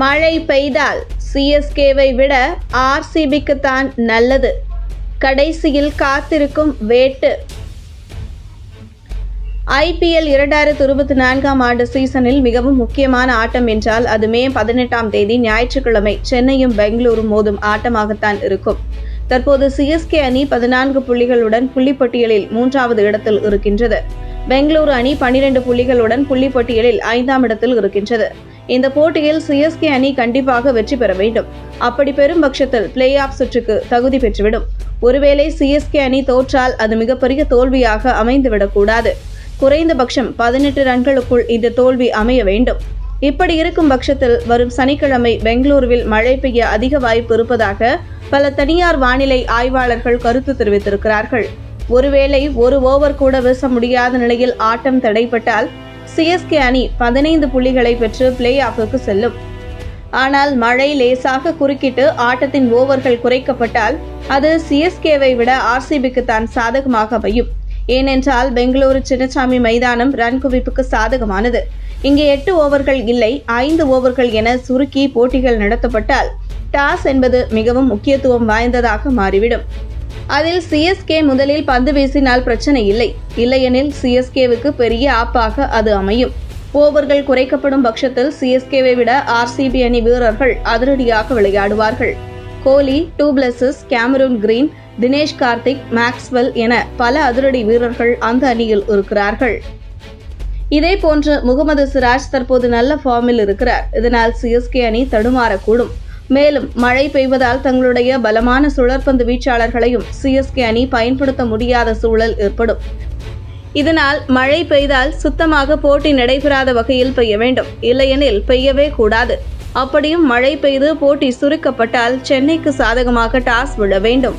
மழை பெய்தால் சிஎஸ்கேவை விட ஆர்சிபிக்கு தான் நல்லது. கடைசியில் காத்திருக்கும் வேட்டு. ஐபிஎல் இரண்டாயிரத்து இருபத்தி நான்காம் ஆண்டு சீசனில் மிகவும் முக்கியமான ஆட்டம் என்றால் அது மே பதினெட்டாம் தேதி ஞாயிற்றுக்கிழமை சென்னையும் பெங்களூரும் மோதும் ஆட்டமாகத்தான் இருக்கும். தற்போது சிஎஸ்கே அணி பதினான்கு புள்ளிகளுடன் புள்ளிப்பட்டியலில் மூன்றாவது இடத்தில் இருக்கின்றது. பெங்களூரு அணி பனிரெண்டு புள்ளிகளுடன் புள்ளிப்பட்டியலில் ஐந்தாம் இடத்தில் இருக்கின்றது. இந்த போட்டியில் சிஎஸ்கே அணி கண்டிப்பாக வெற்றி பெற வேண்டும். அப்படி பெறும் பட்சத்தில் பிளே ஆஃப் சுற்றுக்கு தகுதி பெற்றுவிடும். ஒருவேளை சிஎஸ்கே அணி தோற்றால் அது மிகப்பெரிய தோல்வியாக அமைந்துவிடக்கூடாது. குறைந்தபட்சம் பதினெட்டு ரன்களுக்குள் இந்த தோல்வி அமைய வேண்டும். இப்படி இருக்கும் பட்சத்தில் வரும் சனிக்கிழமை பெங்களூருவில் மழை பெய்ய அதிக வாய்ப்பு இருப்பதாக பல தனியார் வானிலை ஆய்வாளர்கள் கருத்து தெரிவித்திருக்கிறார்கள். ஒருவேளை ஒரு ஓவர் கூட வீச முடியாத நிலையில் ஆட்டம் தடைப்பட்டால் சிஎஸ்கே அணி பதினைந்து புள்ளிகளை பெற்று பிளே ஆஃபுக்கு செல்லும். ஆனால் மழை லேசாக குறுக்கிட்டு ஆட்டத்தின் ஓவர்கள் குறைக்கப்பட்டால் அது சிஎஸ்கேவை விட ஆர்சிபிக்கு தான் சாதகமாக அமையும். ஏனென்றால் பெங்களூரு சின்னசாமி மைதானம் ரன் குவிப்புக்கு சாதகமானது. இங்கே எட்டு ஓவர்கள் இல்லை ஐந்து ஓவர்கள் என சுருக்கி போட்டிகள் நடத்தப்பட்டால் டாஸ் என்பது மிகவும் முக்கியத்துவம் வாய்ந்ததாக மாறிவிடும். அதில் சிஎஸ்கே முதலில் பந்து வீசினால் பிரச்சனை இல்லை. இல்லையெனில் சிஎஸ்கேவுக்கு பெரிய ஆப்பாக அது அமையும். ஓவர்கள் குறைக்கப்படும் பட்சத்தில் சிஎஸ்கேவை விட ஆர்சிபி அணி வீரர்கள் அதிரடியாக விளையாடுவார்கள். Kohli du Plessis Cameron Green Dinesh Karthik Maxwell என பல அதிரடி வீரர்கள் அந்த அணியில் இருக்கிறார்கள். இதே போன்று முகமது சிராஜ் தற்போது நல்ல ஃபார்மில் இருக்கிறார். இதனால் சிஎஸ்கே அணி தடுமாறக்கூடும். மேலும் மழை பெய்வதால் தங்களுடைய பலமான சுழற்பந்து வீச்சாளர்களையும் சிஎஸ்கே அணி பயன்படுத்த முடியாத சூழல் ஏற்படும். இதனால் மழை பெய்தால் சுத்தமாக போட்டி நடைபெறாத வகையில் பெய்ய வேண்டும். இல்லையெனில் பெய்யவே கூடாது. அப்படியும் மழை பெய்து போட்டி சுருக்கப்பட்டால் சென்னைக்கு சாதகமாக டாஸ் விழ வேண்டும்.